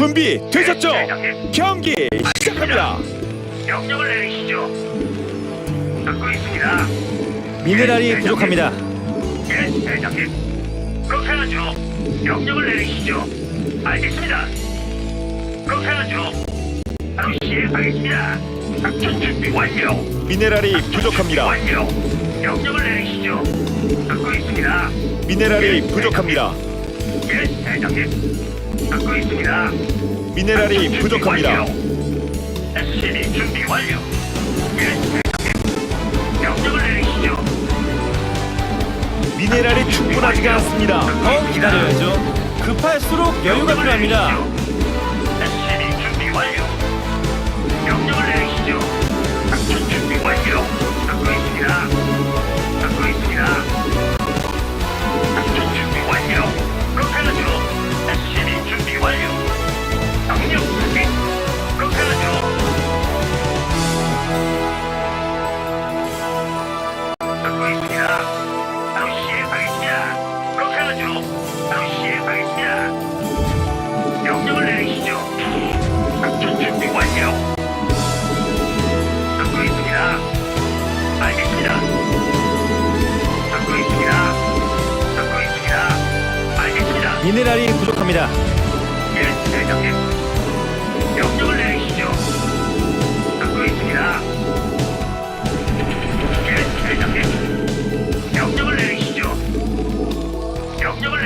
준비 되셨죠? 네, 대장님. 경기 시작합니다. 명령을 내리시죠. 듣고 있습니다. 미네랄이 예, 부족합니다. 예, 대장님. 그렇게 하죠. 명령을 내리시죠. 알겠습니다. 그렇게 하죠. 바로 시행하겠습니다. 작전 준비 완료. 미네랄이 부족합니다. 완료. 명령을 내리시죠. 듣고 있습니다. 미네랄이 부족합니다. 예, 대장님. 듣고 있습니다. 미네랄이 부족합니다. SCB 준비 완료. 예. 명령을 내리시죠. 미네랄이 충분하지가 않습니다. 더 기다려야죠. 급할수록 여유가 필요합니다.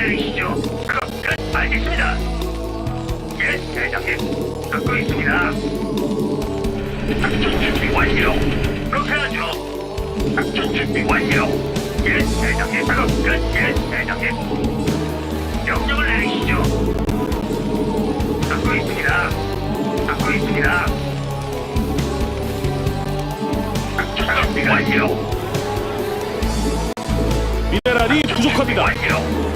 내리시죠. 그럼 끝. 알겠습니다. 예, 대장님. 듣고 있습니다. 작전 준비 완료. 그렇게 하죠. 작전 준비 완료. 예, 대장님. 그럼 끝. 예, 대장님. 명령을 내리시죠. 듣고 있습니다. 듣고 있습니다. 작전 준비 완료. 미네랄이 부족합니다. 완료.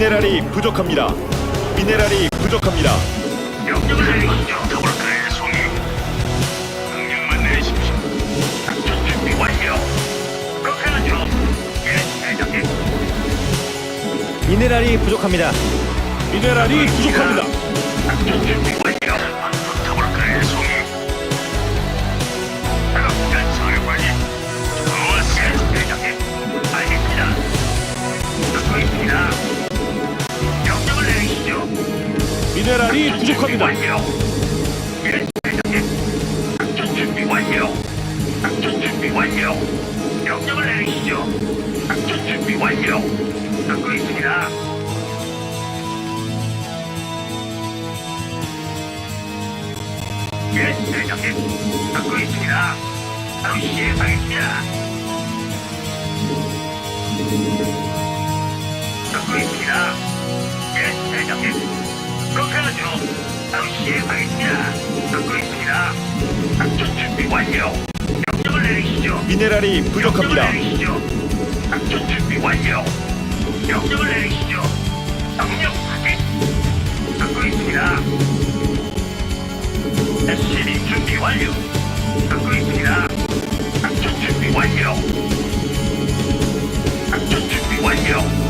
미네랄이 부족합니다. 미네랄이 부족합니다. 명령을 내리시죠. 더블클의 송이. 명령만 내리십시오. 작전 준비 완료. 그렇게 하죠. 예, 대장님. 미네랄이 부족합니다. 미네랄이 부족합니다. 작전 준비 완료. 미네랄이 부족합니다. 예, 대장님. 듣고 있습니다. 바로 시행하겠습니다. 듣고 있습니다. 예, 대장님. 그렇게 하죠. 바로 시행하겠습니다. 듣고 있습니다. 작전 준비 완료. 명령을 내리시죠. 미네랄이 부족합니다. 명령을 내리시죠. 작전 준비 완료. 명령을 내리시죠. 명령 확인. 듣고 있습니다. SCB 준비 완료. 듣고 있습니다. 작전 준비 완료. 작전 준비 완료.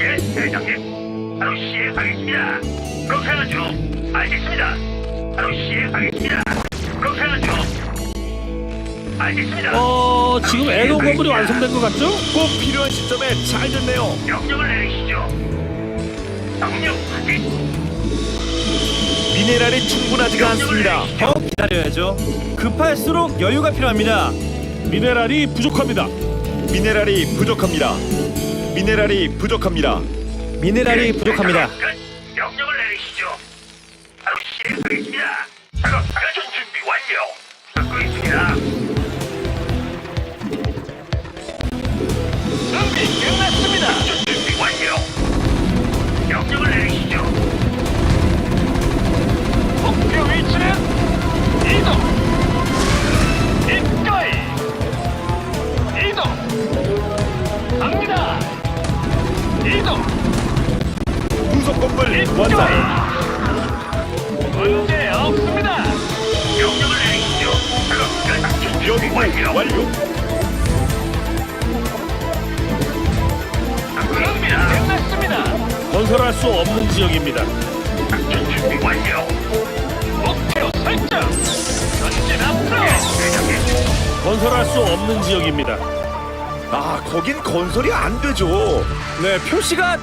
예, 대장님. 바로 시행하겠습니다. 그렇게 하죠. 알겠습니다. 바로 시행하겠습니다. 그렇게 하죠. 알겠습니다. 어 지금 에너 건물이 완성된 것 같죠? 꼭 필요한 시점에 잘 됐네요. 명령을 내리시죠. 명령 확인. 미네랄이 충분하지가 않습니다. 더 기다려야죠. 급할수록 여유가 필요합니다. 미네랄이 부족합니다. 미네랄이 부족합니다. 미네랄이 부족합니다. 미네랄이 부족합니다. 끝. 명령을 내리시죠. 바로 시행하겠습니다.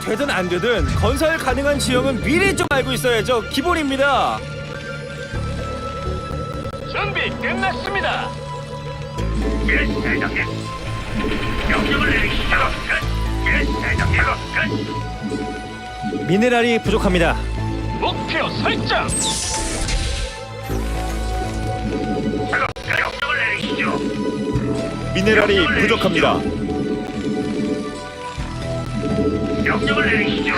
되든 안 되든 건설 가능한 지형은 미리 좀 알고 있어야죠. 기본입니다. 준비 끝났습니다. 예, 대장님. 명령을 내리시죠. 끝. 예, 대장님. 끝. 미네랄이 부족합니다. 목표 설정. 작업 끝. 명령을 내리시죠. 미네랄이 부족합니다. 명령을 내리시죠.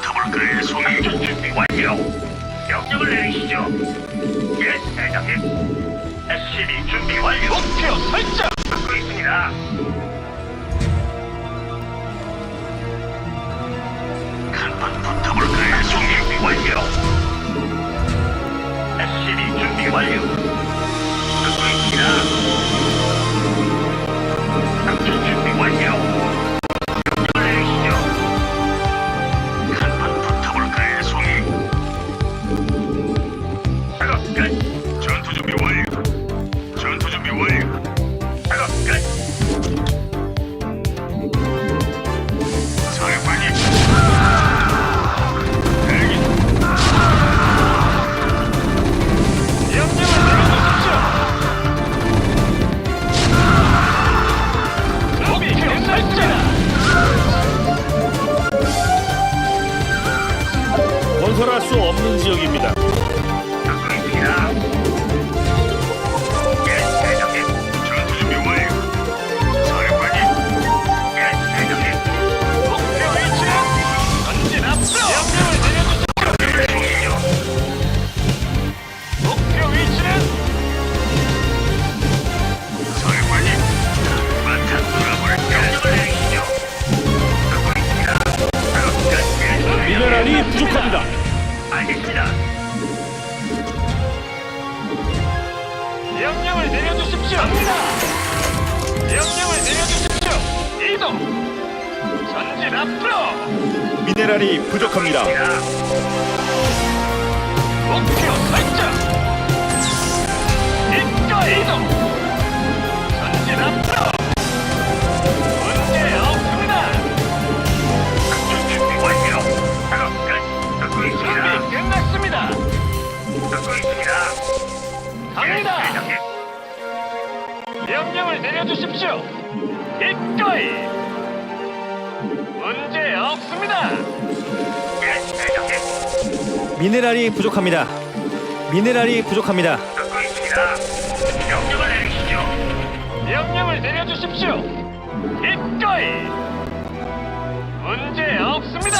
붙어볼까요, 송이? 준비 완료. 명령을 내리시죠. 예, 대장님. SCB 준비 완료. 목표 설정. 듣고 있습니다. 한번 붙어볼까요, 송이? 준비 완료. SCB 준비 완료. 듣고 있습니다. 문제 없습니다. 예, 대장님. 미네랄이 부족합니다. 미네랄이 부족합니다. 듣고 있습니다. 명령을 내리시죠. 명령을 내려주십시오. 기꺼이. 문제 없습니다.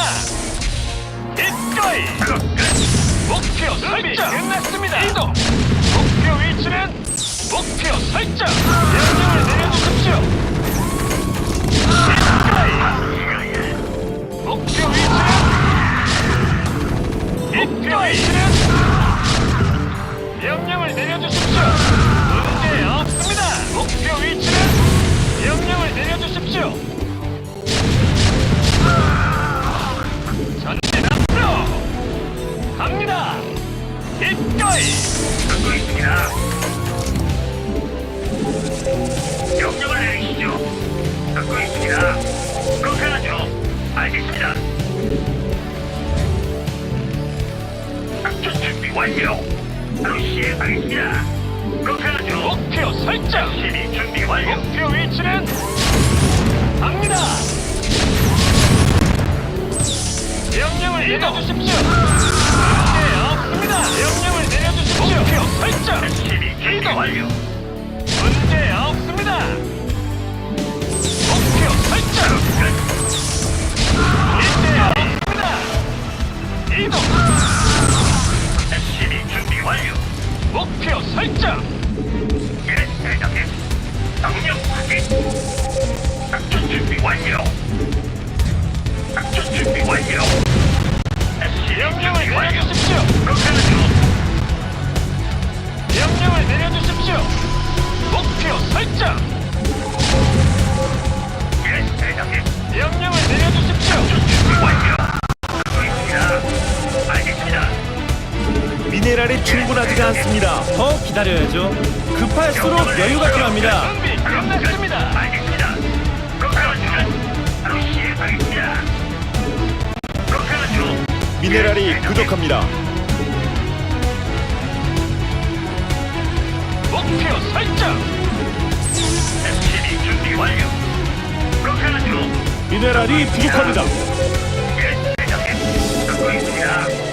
기꺼이. 목표 설정. 끝났습니다. 이동. 목표 위치는 목표 설정. 명령을 내려주십시오. 목표 위치는 목표 위치는 명령을 내려주십시오. 문제 없습니다. 목표 위치는 명령을 내려주십시오. 전진 앞으로 갑니다. 기꺼이 듣고 있습니다. 명령을 내리시죠. 듣고 있습니다. 그렇게 하죠. 알겠습니다. 작전 준비 완료. 바로 시행하겠습니다. 그렇게 하죠. 목표 설정. 시리 준비 완료. 목표 위치는 갑니다. 명령을 내려주십시오. 문제 없습니다. 명령을 내려주십시오. 목표 설정. 시리 준비 완료. 문제 없습니다. 이동. SCB 준비 완료. 목표 설정. 예, 대장님. 당력 확인. 작전 준비 완료. 기다려야죠. 급할수록 여유가 필요합니다. 미네랄이 부족합니다. 목표 설정. 준비 완료. 미네랄이 부족합니다. 예, 대장님. 듣고 있습니다.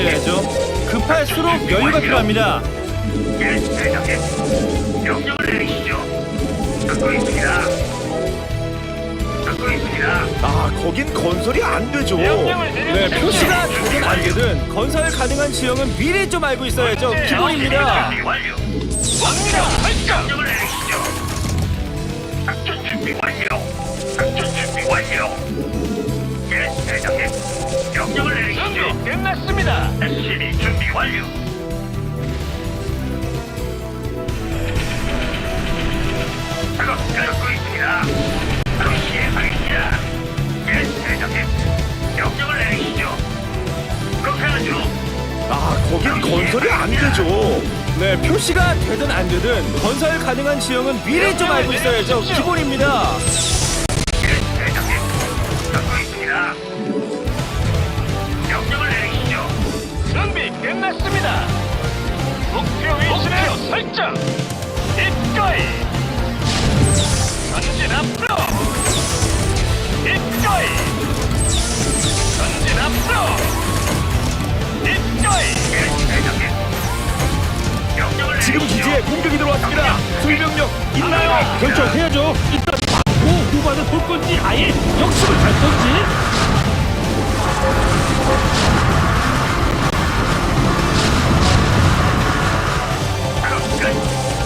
더 기다려야죠. 급할수록 여유가 필요합니다. 예, 대장님. 명령을 내리시죠. 듣고 있습니다. 듣고 있습니다. 아, 거긴 건설이 안 되죠. 명령을 네, 내려주십시오. 표시가 되든 안 되든 건설 가능한 지형은 미리 좀 알고 있어야죠. 기본입니다. 준비 완료. 명령을 내리시죠. 작전 준비 완료. 작전 준비 완료. 예, 대장님. 명령을 내리시죠. 끝났습니다. SCB 준비 완료. 작업 끝고 있습니다. 바로 시행하겠습니다. 예, 대장님. 명령을 내리시죠. 그렇게 하죠. 아, 거긴 건설이 안 되죠. 네, 표시가 되든 안 되든 건설 가능한 지형은 미리 좀 알고 있어야죠. 기본입니다. 설정. 입거이. 전진 앞으로. 입거이. 전진 앞으로. 입거이. 지금. 기지에 공격이 들어왔습니다. 불명령 있나요? 결정해야죠. 일단 받고 후반을 볼 건지 아예 역습을 갈 건지.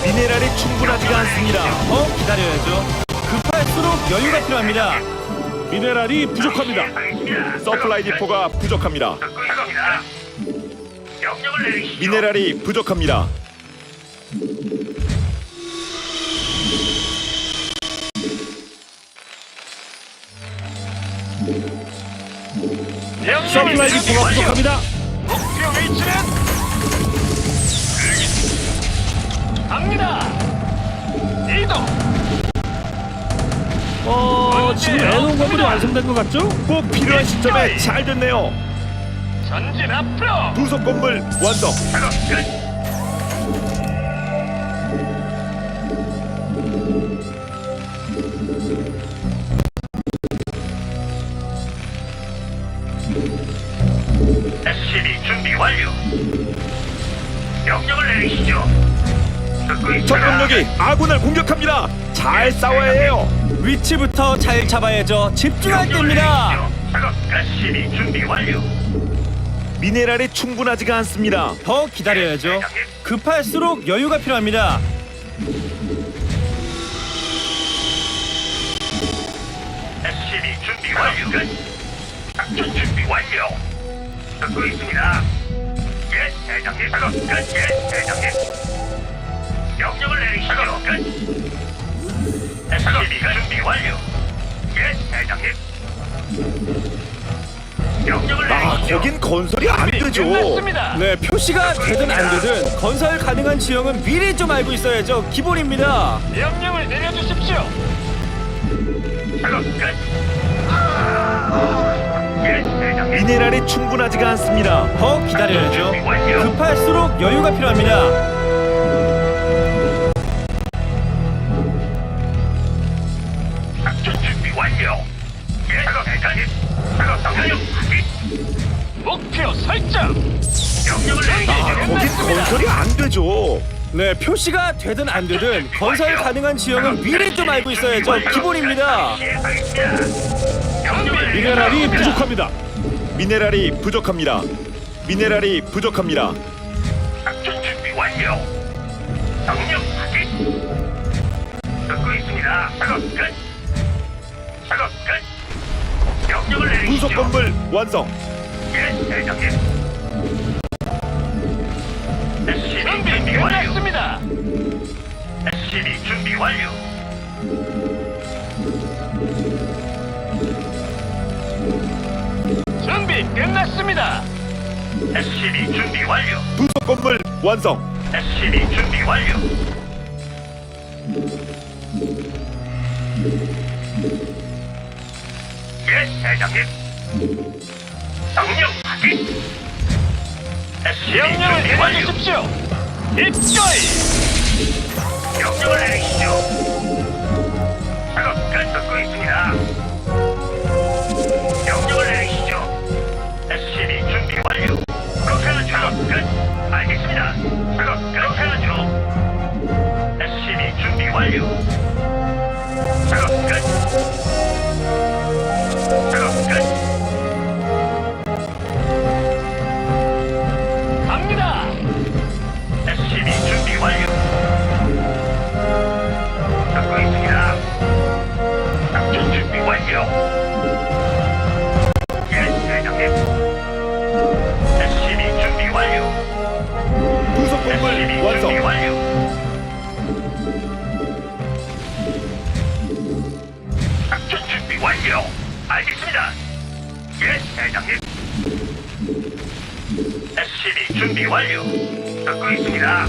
미네랄이 충분하지가 않습니다. 더 기다려야죠. 급할수록 여유가 필요합니다. 미네랄이 부족합니다. 서플라이 디포가 부족합니다. 명령을. 미네랄이 부족합니다. 명령을 서플라이. 디포가 부족합니다. 목표 위치는 갑니다. 이동. 어, 지금 애놓은 건물이 완성된 것 같죠? 꼭 필요한 시점에 잘 됐네요. 전진 앞으로. 부속 건물 완성. 작업 끝. 아군을 공격합니다. 잘 싸워야 해요. 위치부터 잘 잡아야죠. 집중할 때입니다. 작업 준비 완료. 미네랄이 충분하지가 않습니다. 더 기다려야죠. 급할수록 여유가 필요합니다. SCB 준비 완료. 끝. 작전 준비 완료. 듣고 있습니다. 예, 대장님. 작업 끝. 예, 대장님. 거긴 건설이 안 되죠. 끝났습니다. 네, 표시가 되든 안 되든 건설 가능한 지형은 미리 좀 알고 있어야죠. 기본입니다. 명령을 내려주십시오. 작업 끝. 예, 대장님. 미네랄이 충분하지가 않습니다. 더 기다려야죠. 급할수록 여유가 필요합니다. 되죠. 네, 표시가 되든 안 되든 건설 가능한 지형은 미리 좀 알고 있어야죠. 기본입니다. 미네랄이. 부족합니다. 미네랄이 부족합니다. 미네랄이 부족합니다. 작전 준비 완료. 명령 확인. 듣고 있습니다. 작업 끝. 작업 끝. 명령을 내리시죠. 부속 건물 완성. 예, 대장님. SCB 준비 완료. 준비 끝났습니다. SCB 준비 완료. 부속 건물 완성. SCB 준비 완료. 예, 대장님. 명령 확인. SCB 준비 완료. 입조이. 명령을 내리시죠. 작업 끝 듣고 있습니다. 완료. 알겠습니다. 예, 대장님. SCB 준비 완료. 듣고 있습니다.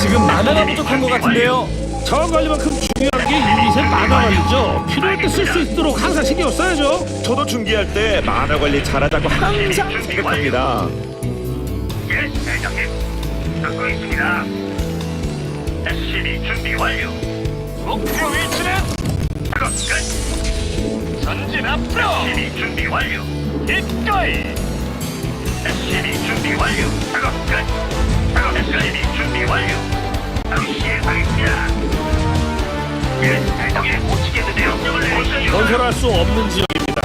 지금 만화가 부족한 것 같은데요. 자원 관리만큼 중요한 게 유닛의 만화 관리죠. 필요할 때 쓸 수 있도록 항상 신경 써야죠. 저도 중계할 때 만화 관리 잘하자고 항상 생각합니다. 예, 대장님. 듣고 있습니다. SCB 준비 완료. 목표 위치는 작업 끝. 전진 앞으로. SCB 준비 완료. 입거이. SCB 준비 완료. 작업 끝. 작업 SCB 준비 완료. 바로 시행하겠습니다. 예, 대장님. 못 내리시죠. 건설할 수 없는 지역입니다.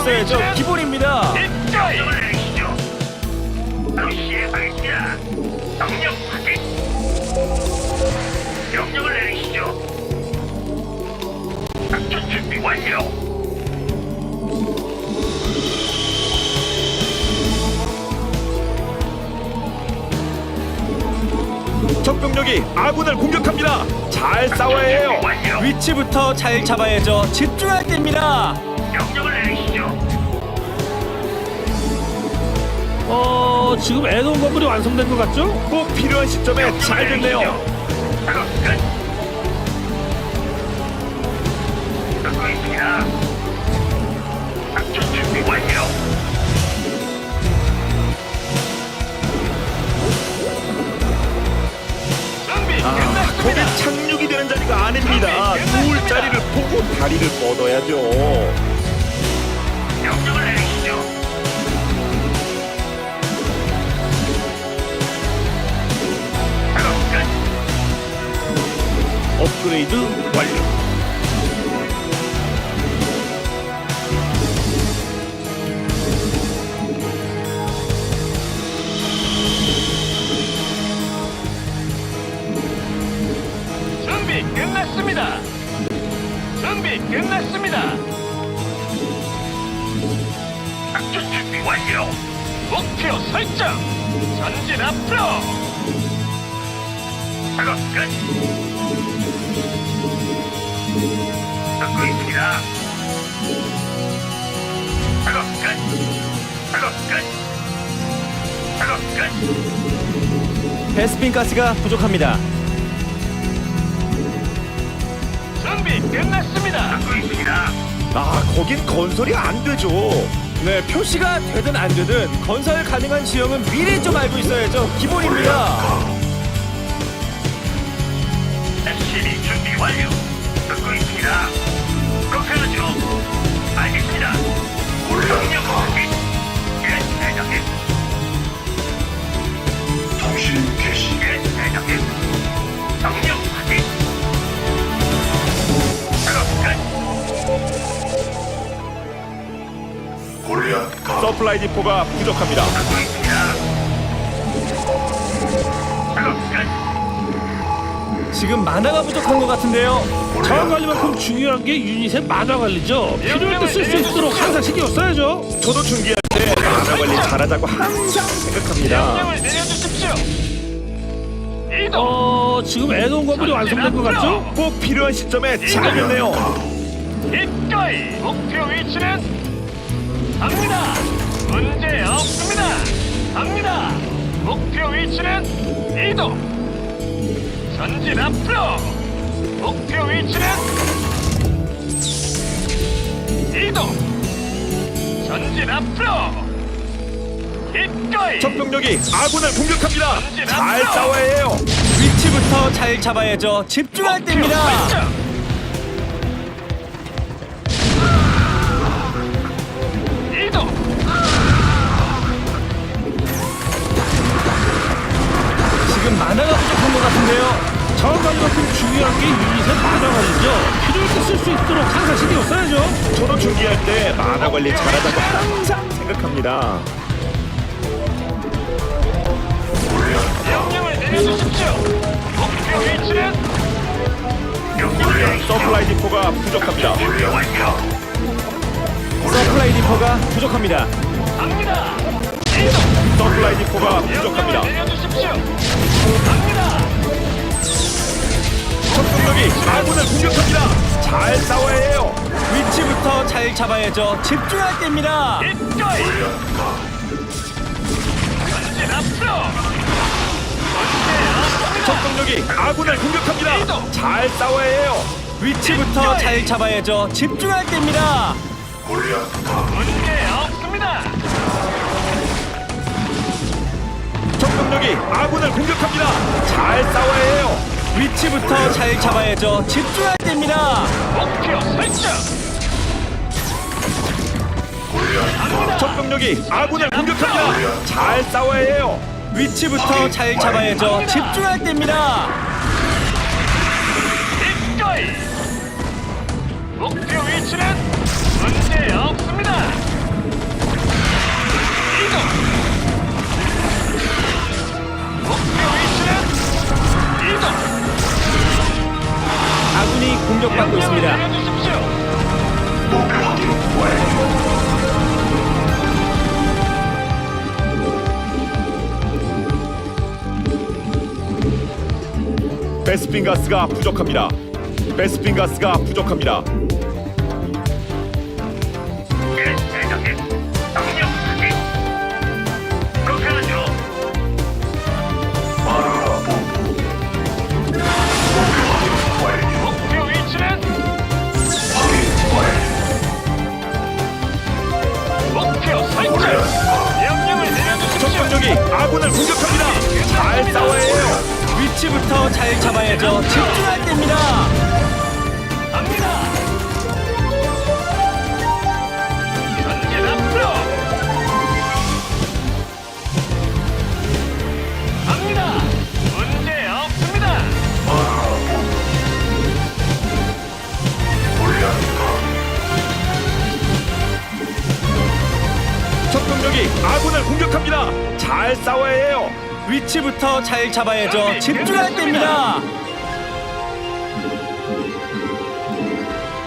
있어야죠. 기본입니다. 완료. 적 병력이 아군을 공격합니다. 잘 싸워야 해요. 위치부터 잘 잡아야죠. 집중할 때입니다. 명령을 내리시죠. 어, 지금 애동 건물이 완성된 것 같죠? 꼭 필요한 시점에 잘 됐네요. 작업 준비 완료. 준비 아, 끝났습니다. 착륙이 되는 자리가 아닙니다. 누울 자리를 보고 다리를 뻗어야죠. 명령을 내 업그레이드 완료. 준비 끝났습니다. 준비 끝났습니다. 작전 준비 완료. 목표 설정. 전진 앞으로. 작업 끝. 있습니다. 작업 끝. 작업 끝. 작업 끝. 베스핀 가스가 부족합니다. 준비 끝났습니다. 듣고 있습니다. 아 거긴 건설이 안 되죠. 네, 표시가 되든 안 되든 건설 가능한 지형은 미리 좀 알고 있어야죠. 기본입니다. SCB 준비 완료. 듣고 있습니다. 그렇게 하죠. 알겠습니다. 명령 확인. 예, 대장님. 통신 개시. 예, 대장님. 명령 확인. 작업 끝. 골리앗 가. 서플라이 디포가 부족합니다. 듣고 있습니다. 지금 만화가 부족한 것 같은데요. 자원 관리만큼 중요한 게 유닛의 만화 관리죠. 필요할 때 쓸 수 있도록 항상 신경 써야죠. 저도 중계할 때 만화 관리 잘하자고 항상 생각합니다. 명령을 내려주십시오. 이동. 어, 지금 애동 건물이 완성된 것 같죠? 꼭 필요한 시점에 잘 됐네요. 이거이 목표 위치는 갑니다. 문제 없습니다. 갑니다. 목표 위치는 이동. 전진 앞으로. 목표 위치는 이동. 전진 앞으로. 이거이 적병력이 아군을 공격합니다. 잘 싸워야 해요. 위치부터 잘 잡아야죠. 집중할 때입니다. 이동. 관리만큼 중요한 게 유닛의 만화 관리죠. 필요할 때 쓸 수 있도록 항상 신경 써야죠. 저도 중계할 때 만화 관리 잘하자고 항상 생각합니다. 명령을 내려주십시오. 목표 위치는. 서플라이 디포가 부족합니다. 서플라이 디포가 부족합니다. 갑니다. 이동. 서플라이 디포가 부족합니다. 내려주십시오. 갑니다. 적병력이 아군을 공격합니다. 잘 싸워야 해요. 위치부터 잘 잡아야죠. 집중할 때입니다. 전진 적병력이 아군을 공격합니다. 잘 싸워야 해요. 위치부터 잘 잡아야죠. 집중할 때입니다. 문제 없습니다. 적병력이 아군을 공격합니다. 잘 싸워야 해요. 위치부터 잘 잡아야죠. 목표 설정. 적병력이 아군을 공격합니다. 잘 싸워야 해요. 위치부터 잘 잡아야죠. 때입니다. 이거이. 목표 위치는 문제 없습니다. 이동. 목표 위치 아군이 공격받고 있습니다. 베스핀 가스가 부족합니다. 베스핀 가스가 부족합니다. 아군을 공격합니다. 잘 싸워야 해요. 위치부터 잘 잡아야죠. 집중할 때입니다. 잘 싸워야 해요. 위치부터 잘 잡아야죠. 집중할 때입니다.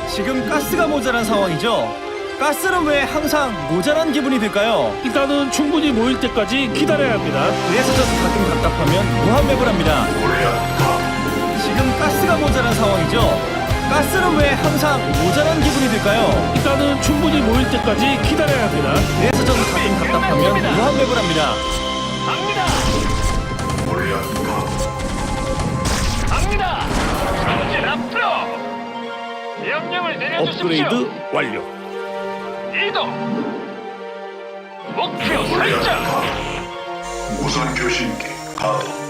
지금 가스가 모자란 상황이죠. 가스는 왜 항상 모자란 기분이 들까요? 일단은 충분히 모일 때까지 기다려야 합니다. 그래서 저 가끔 답답하면 무한맵을 합니다. 지금 가스가 모자란 상황이죠. 가스는 왜 항상 모자란 기분이 들까요? 일단은 충분히 모일 때까지 기다려야 합니다. 그래서 저는 가끔 답답하면 무한맵을 합니다. 갑니다. 갑니다. 전진 앞으로. 명령을 내려주십시오. 업그레이드 완료. 이동. 목표 설정. 우선 교신기 가동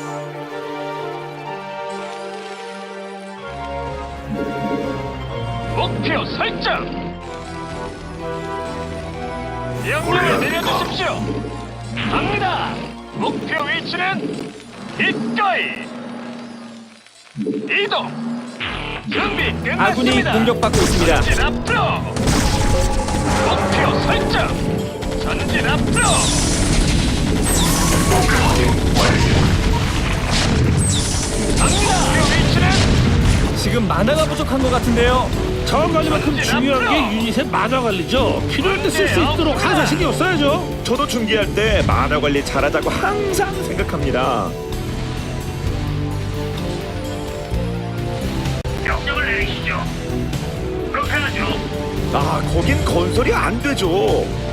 목표 설정. 명령을 내려주십시오. 갑니다. 목표 위치는 이거이. 이동. 준비 끝났습니다. 아군이 공격받고 있습니다. 전진 앞으로. 목표 설정. 전진 앞으로. 갑니다. 목표 위치는 지금 만화가 부족한 것 같은데요. 자원 관리만큼 중요한 게 유닛의 만화 관리죠. 필요할 때 쓸 수 있도록 항상 신경 써야죠. 저도 중계할 때 만화 관리 잘하자고 항상 생각합니다. 명령을 내리시죠. 그렇게 하죠. 아, 거긴 건설이 안 되죠.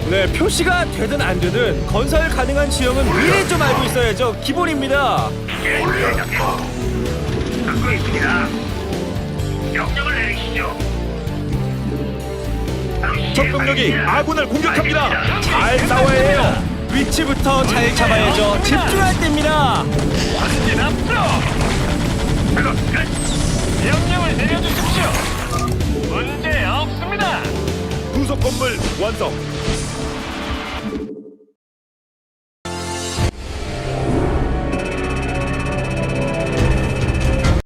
네, 표시가 되든 안 되든 건설 가능한 지형은 미리 좀 알고 있어야죠. 기본입니다. 예, 대장님. 듣고 있습니다. 명령을 내리시죠. 적병력이 아군을 공격합니다. 잘 싸워야 해요. 위치부터 잘 잡아야죠. 집중할 때입니다. 전진 앞으로. 끝. 명령을 내려주십시오. 문제 없습니다. 부속 건물 완성.